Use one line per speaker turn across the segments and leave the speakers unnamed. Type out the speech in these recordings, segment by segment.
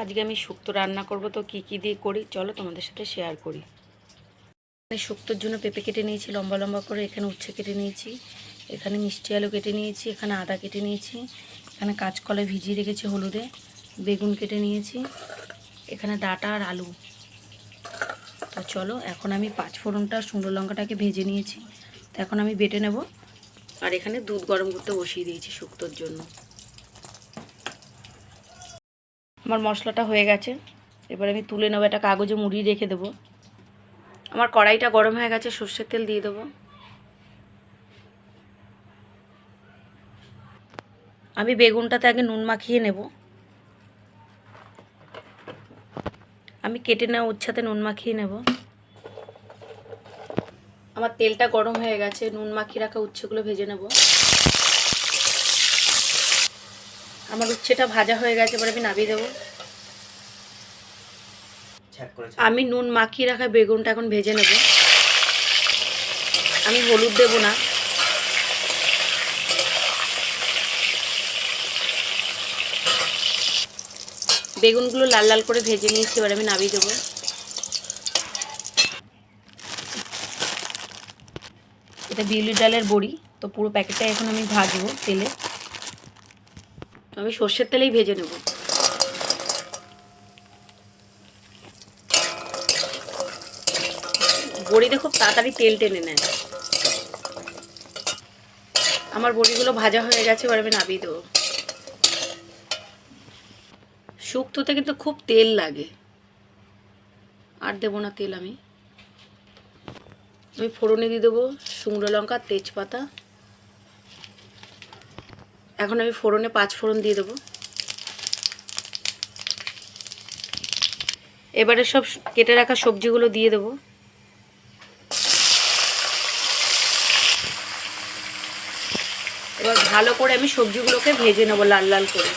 আজকে আমি শুক্তো রান্না করব, তো কি কি দিয়ে করি? চলো তোমাদের সাথে শেয়ার করি। এখানে শুক্তোর জন্য পেঁপে কেটে নিয়েছি, লম্বা লম্বা করে, এখানে উচ্ছে কেটে নিয়েছি, এখানে মিষ্টি আলু কেটে নিয়েছি, এখানে আদা কেটে নিয়েছি, এখানে কাঁচকলা ভিজিয়ে রেখেছি হলুদে, বেগুন কেটে নিয়েছি, এখানে ডাটা আর আলু। তো চলো, এখন আমি পাঁচ ফোড়নটা শুকনো লঙ্কাটাকে ভেজে নিয়েছি, তো এখন আমি বেটে নেব। আর এখানে দুধ গরম করতে বসিয়ে দিয়েছি শুক্তোর জন্য। আমার মশলাটা হয়ে গেছে। এবার আমি তুলে নেব, একটা কাগজে মুড়িয়ে রেখে দেবো। আমার কড়াইটা গরম হয়ে গেছে, সর্ষের তেল দিয়ে দেবো। আমি বেগুনটাতে আগে নুন মাখিয়ে নেব। আমি কেটে নেওয়া উচ্ছাতে নুন মাখিয়ে নেব। আমার তেলটা গরম হয়ে গেছে, নুন মাখিয়ে রাখা উচ্ছেগুলো ভেজে নেব। আমার উচ্ছেটা ভাজা হয়ে গেছে এবার আমি নামিয়ে দেবো। আমি নুন মাখিয়ে রাখা বেগুনটা এখন ভেজে নেব। আমি হলুদ দেব না। বেগুনগুলো লাল লাল করে ভেজে নিয়েছি এবার আমি নামিয়ে দেবো। এটা বিউলি ডালের বড়ি তো পুরো প্যাকেটটা এখন আমি ভাজবো তেলে। আমি সর্ষের তেলেই ভেজে নেব। বড়িতে খুব তাড়াতাড়ি তেল টেনে নেয়। আমার বড়িগুলো ভাজা হয়ে গেছে, এবার আমি নামিয়ে দেবো। শুক্তোতে কিন্তু খুব তেল লাগে। আর দেবো না তেল আমি। আমি ফোড়নে দিয়ে দেবো শুকনো লঙ্কা, তেজপাতা এখন আমি ফোড়নে পাঁচ ফোড়ন দিয়ে দেবো। এবারে সব কেটে রাখা সবজিগুলো দিয়ে দেবো। এবার ভালো করে আমি সবজিগুলোকে ভেজে নেব লাল লাল করে।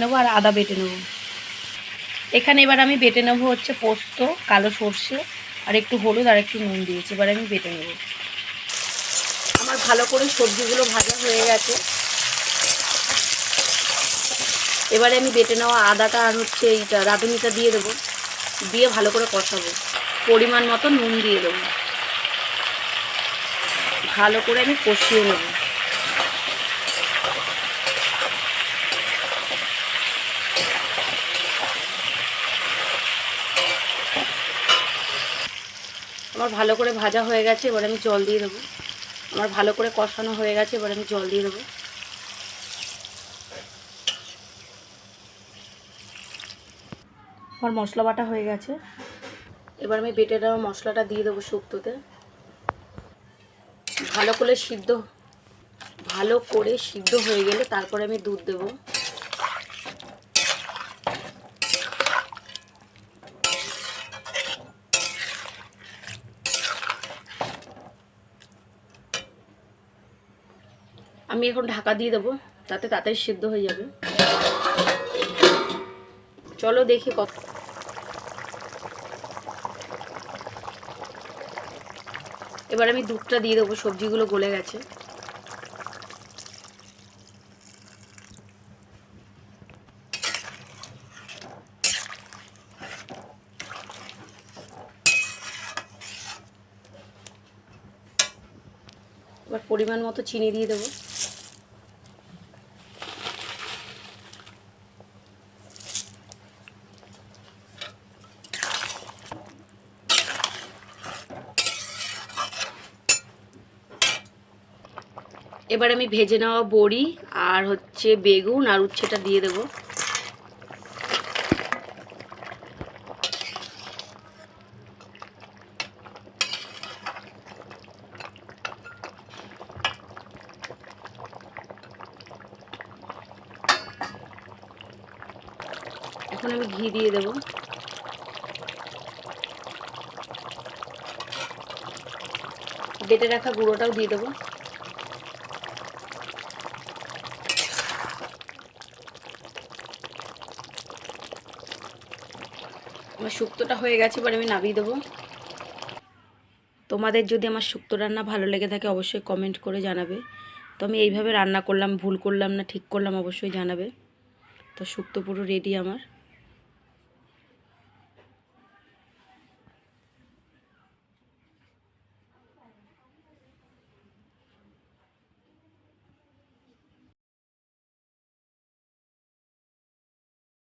নেব আর আদা বেটে নেব। এখানে এবার আমি বেটে নেব হচ্ছে পোস্ত, কালো সর্ষে। আর একটু হলুদ আর একটু নুন দিয়েছি, এবার আমি বেটে নেব। আমার ভালো করে সবজিগুলো ভাজা হয়ে গেছে। এবারে আমি বেটে নেওয়া আদাটা আর হচ্ছে এইটা, রাঁধুনিটা দিয়ে দেবো। দিয়ে ভালো করে কষাবো। পরিমাণ মতো নুন দিয়ে দেবো। ভালো করে আমি কষিয়ে নেব। আমার ভালো করে ভাজা হয়ে গেছে, এবার আমি জল দিয়ে দেবো। আমার ভালো করে কষানো হয়ে গেছে, এবার আমি জল দিয়ে দেবো। আমার মশলা বাটা হয়ে গেছে। এবার আমি বেটে দেওয়া মশলাটা দিয়ে দেবো শুক্তোতে। ভালো করে সিদ্ধ, ভালো করে সিদ্ধ হয়ে গেলে তারপরে আমি দুধ দেবো। আমি এখন ঢাকা দিয়ে দেবো, তাতে তাড়াতাড়ি সিদ্ধ হয়ে যাবে। চলো দেখি কত এবার আমি দুধটা দিয়ে দেবো, সবজিগুলো গলে গেছে। এবার পরিমাণ মতো চিনি দিয়ে দেবো। এবার আমি ভেজে নেওয়া বড়ি আর হচ্ছে বেগুন আর উচ্ছেটা দিয়ে দেবো। এখন আমি ঘি দিয়ে দেবো। বেটে রাখা গুঁড়োটাও দিয়ে দেবো। আমার শুক্তোটা হয়ে গেছে, এবার আমি নামিয়ে দেবো। তোমাদের যদি আমার শুক্তো রান্না ভালো লেগে থাকে, অবশ্যই কমেন্ট করে জানাবে। তো আমি এইভাবে রান্না করলাম, ভুল করলাম না, ঠিক করলাম, অবশ্যই জানাবে। তো শুক্তো পুরো রেডি আমার।